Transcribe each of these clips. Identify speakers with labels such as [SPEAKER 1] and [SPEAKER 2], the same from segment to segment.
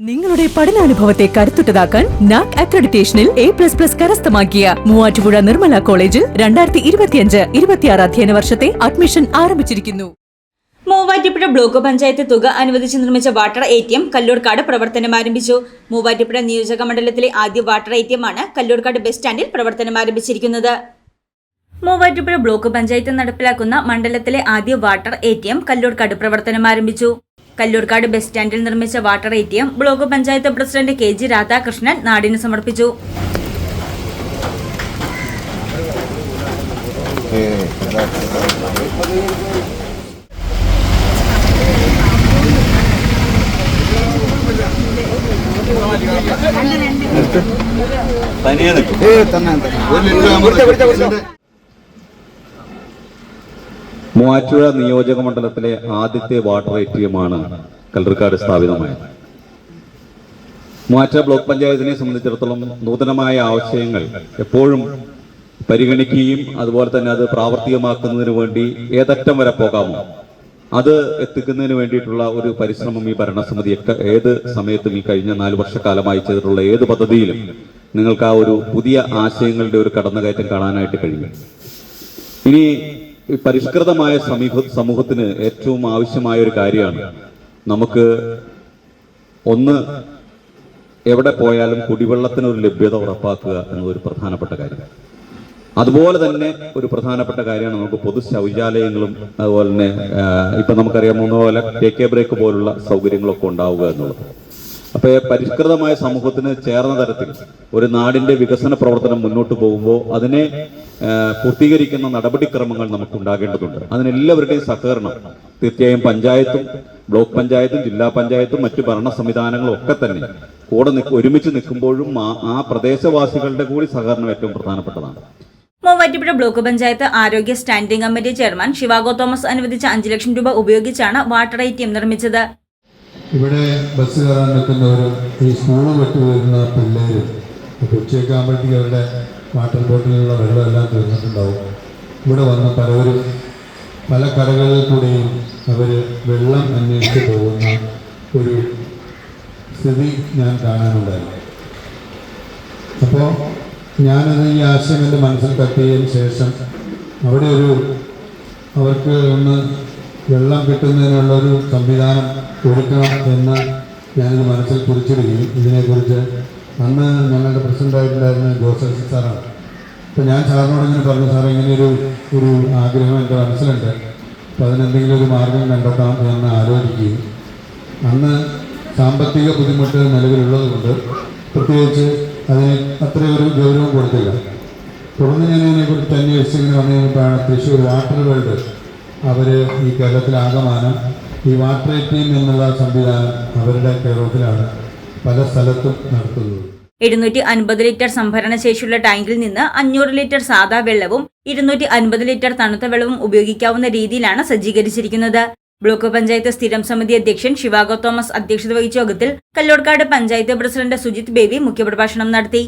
[SPEAKER 1] നിങ്ങളുടെ പഠനാനുഭവത്തെ കരുത്തുറ്റതാക്കാൻ നാക് അക്രഡിറ്റേഷനിൽ എ പ്ലസ് പ്ലസ് കരസ്ഥമാക്കിയ മൂവാറ്റുപുഴ നിർമ്മല കോളേജിൽ രണ്ടായിരത്തി ഇരുപത്തിയഞ്ച് ഇരുപത്തിയാറ് അധ്യയന വർഷത്തെ അഡ്മിഷൻ ആരംഭിച്ചിരിക്കുന്നു.
[SPEAKER 2] മൂവാറ്റുപുഴ ബ്ലോക്ക് പഞ്ചായത്ത് തുക അനുവദിച്ച് നിർമ്മിച്ച water A T M Kallurkkad പ്രവർത്തനം ആരംഭിച്ചു. മൂവാറ്റുപുഴ നിയോജക മണ്ഡലത്തിലെ ആദ്യ വാട്ടർ എ ടി എം ആണ് കല്ലൂർക്കാട് ബസ് സ്റ്റാൻഡിൽ പ്രവർത്തനം ആരംഭിച്ചിരിക്കുന്നത്. മൂവാറ്റുപുഴ ബ്ലോക്ക് പഞ്ചായത്ത് നടപ്പിലാക്കുന്ന മണ്ഡലത്തിലെ ആദ്യ water A T M Kallurkkad പ്രവർത്തനം ആരംഭിച്ചു. കല്ലൂർക്കാട് ബസ് സ്റ്റാൻഡിൽ നിർമ്മിച്ച water A T M block panchayat president K G Radhakrishnan നാടിന് സമർപ്പിച്ചു.
[SPEAKER 3] തനിയെ നിൽക്കും. മൂവാറ്റുപുഴ നിയോജക മണ്ഡലത്തിലെ ആദ്യത്തെ വാട്ടർ എ ടി എം ആണ് കല്ലൂർക്കാട് സ്ഥാപിതമായത്. മൂവാറ്റുപുഴ ബ്ലോക്ക് പഞ്ചായത്തിനെ സംബന്ധിച്ചിടത്തോളം നൂതനമായ ആവശ്യങ്ങൾ എപ്പോഴും പരിഗണിക്കുകയും അതുപോലെ തന്നെ അത് പ്രാവർത്തികമാക്കുന്നതിന് വേണ്ടി ഏതറ്റം വരെ പോകാമോ അത് എത്തിക്കുന്നതിന് വേണ്ടിയിട്ടുള്ള ഒരു പരിശ്രമം ഈ ഭരണസമിതി ഏത് സമയത്തും ഈ കഴിഞ്ഞ നാല് വർഷക്കാലമായി ചെയ്തിട്ടുള്ള ഏത് പദ്ധതിയിലും നിങ്ങൾക്ക് ആ ഒരു പുതിയ ആശയങ്ങളുടെ ഒരു കടന്നുകയറ്റം കാണാനായിട്ട് കഴിയും. ഇനി പരിഷ്കൃതമായ സമീപ സമൂഹത്തിന് ഏറ്റവും ആവശ്യമായ ഒരു കാര്യമാണ്. നമുക്ക് ഒന്ന് എവിടെ പോയാലും കുടിവെള്ളത്തിന് ഒരു ലഭ്യത ഉറപ്പാക്കുക എന്നതൊരു പ്രധാനപ്പെട്ട കാര്യം. അതുപോലെ തന്നെ ഒരു പ്രധാനപ്പെട്ട കാര്യമാണ് നമുക്ക് പൊതു ശൗചാലയങ്ങളും അതുപോലെ തന്നെ ഇപ്പം നമുക്കറിയാവുന്ന പോലെ ബ്രേക്ക് പോലുള്ള സൗകര്യങ്ങളൊക്കെ ഉണ്ടാവുക എന്നുള്ളത്. അപ്പൊ ഈ പരിഷ്കൃതമായ സമൂഹത്തിന് ചേർന്ന തരത്തിൽ ഒരു നാടിന്റെ വികസന പ്രവർത്തനം മുന്നോട്ട് പോകുമ്പോൾ അതിനെ പൂർത്തീകരിക്കുന്ന നടപടിക്രമങ്ങൾ നമുക്ക് ഉണ്ടാകേണ്ടതുണ്ട് അതിനെല്ലാവരുടെയും സഹകരണം തീർച്ചയായും പഞ്ചായത്തും ബ്ലോക്ക് പഞ്ചായത്തും ജില്ലാ പഞ്ചായത്തും മറ്റ് ഭരണ സംവിധാനങ്ങളും ഒക്കെ തന്നെ കൂടെ ഒരുമിച്ച് നിൽക്കുമ്പോഴും ആ- ആ പ്രദേശവാസികളുടെ കൂടി സഹകരണം ഏറ്റവും പ്രധാനപ്പെട്ടതാണ്.
[SPEAKER 2] മൂവാറ്റുപുഴ ബ്ലോക്ക് പഞ്ചായത്ത് ആരോഗ്യ standing committee chairman Shivago Thomas അനുവദിച്ച അഞ്ച് ലക്ഷം രൂപ ഉപയോഗിച്ചാണ് വാട്ടർ ഐ ടി എം നിർമ്മിച്ചത്.
[SPEAKER 4] ഇവിടെ ബസ് കയറാൻ നിൽക്കുന്നവർ ഈ സ്കൂൾ വിട്ട് വരുന്ന പിള്ളേർ ഉച്ചയൊക്കെ ആകുമ്പോഴത്തേക്ക് അവരുടെ വാട്ടർ ബോട്ടിലുള്ള വെള്ളമെല്ലാം തീർന്നിട്ടുണ്ടാവും ഇവിടെ വന്ന പലവരും പല കടകളിൽ കൂടെയും അവർ വെള്ളം അന്വേഷിച്ച് പോകുന്ന ഒരു സ്ഥിതി ഞാൻ കാണാനുണ്ടായി. അപ്പോൾ ഞാനത് ഈ ആശയം എന്റെ മനസ്സിൽ തട്ടിയതിന് ശേഷം അവിടെ ഒരു അവർക്ക് ഒന്ന് വെള്ളം കിട്ടുന്നതിനുള്ളൊരു സംവിധാനം ഒരുക്കണം എന്ന് ഞാനിത് മനസ്സിൽ കുറിച്ചിടുകയും ഇതിനെക്കുറിച്ച് അന്ന് ഞങ്ങളുടെ പ്രസിഡന്റായിട്ടുണ്ടായിരുന്ന ജോസഫ് സാറാണ്. അപ്പോൾ ഞാൻ സാറിനോട് ഇങ്ങനെ പറഞ്ഞു സാറേ ഇങ്ങനെയൊരു ഒരു ആഗ്രഹം എന്റെ മനസ്സിലുണ്ട്. അപ്പോൾ അതിനെന്തെങ്കിലും ഒരു മാർഗം കണ്ടെത്താം എന്ന് ആലോചിക്കുകയും അന്ന് സാമ്പത്തിക ബുദ്ധിമുട്ട് നിലവിലുള്ളത് കൊണ്ട് പ്രത്യേകിച്ച് അതിന് അത്രയൊരു ഗൗരവം കൊടുത്തില്ല. തുടർന്ന് ഞാൻ ഇതിനെക്കുറിച്ച് ഇങ്ങനെ വന്നു കഴിഞ്ഞപ്പോഴാണ് തൃശ്ശൂർ വാട്ടർ വേൾഡ് അവർ ഈ കേരളത്തിലാകമാനം ഈ വാട്ടർ എ ടി എം എന്നുള്ള സംവിധാനം അവരുടെ കേരളത്തിലാണ് പല സ്ഥലത്തും നടത്തുന്നത്.
[SPEAKER 2] എഴുന്നൂറ്റി അൻപത് ലിറ്റർ സംഭരണ ശേഷിയുള്ള ടാങ്കിൽ നിന്ന് അഞ്ഞൂറ് ലിറ്റർ സാധാ വെള്ളവും ഇരുന്നൂറ്റി അൻപത് ലിറ്റർ തണുത്ത വെള്ളവും ഉപയോഗിക്കാവുന്ന രീതിയിലാണ് സജ്ജീകരിച്ചിരിക്കുന്നത്. ബ്ലോക്ക് പഞ്ചായത്ത് സ്ഥിരം സമിതി അധ്യക്ഷൻ ശിവാഗോ തോമസ് അധ്യക്ഷത വഹിച്ച യോഗത്തിൽ കല്ലോർക്കാട് പഞ്ചായത്ത് പ്രസിഡന്റ് സുജിത് ബേബി മുഖ്യപ്രഭാഷണം നടത്തി.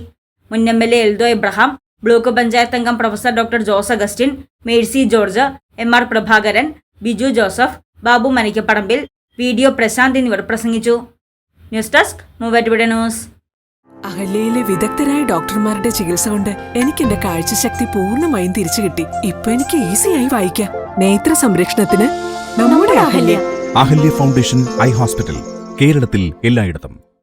[SPEAKER 2] മുൻ M L A Eldho Abraham block panchayat അംഗം professor doctor Jose Augustine Mercy George M R Prabhakaran Biju Joseph Babu Manikkapadambil video D O Prashanth എന്നിവർ പ്രസംഗിച്ചു. News desk Muvattupuzha news.
[SPEAKER 5] അഹല്യയിലെ വിദഗ്ധരായ ഡോക്ടർമാരുടെ ചികിത്സ കൊണ്ട് എനിക്ക് എന്റെ കാഴ്ചശക്തി പൂർണമായും തിരിച്ചു കിട്ടി. ഇപ്പൊ എനിക്ക് ഈസിയായി വായിക്കാം. നേത്ര സംരക്ഷണത്തിന് നമ്മുടെ Ahalia.
[SPEAKER 6] Ahalia foundation eye hospital കേരളത്തിൽ എല്ലായിടത്തും.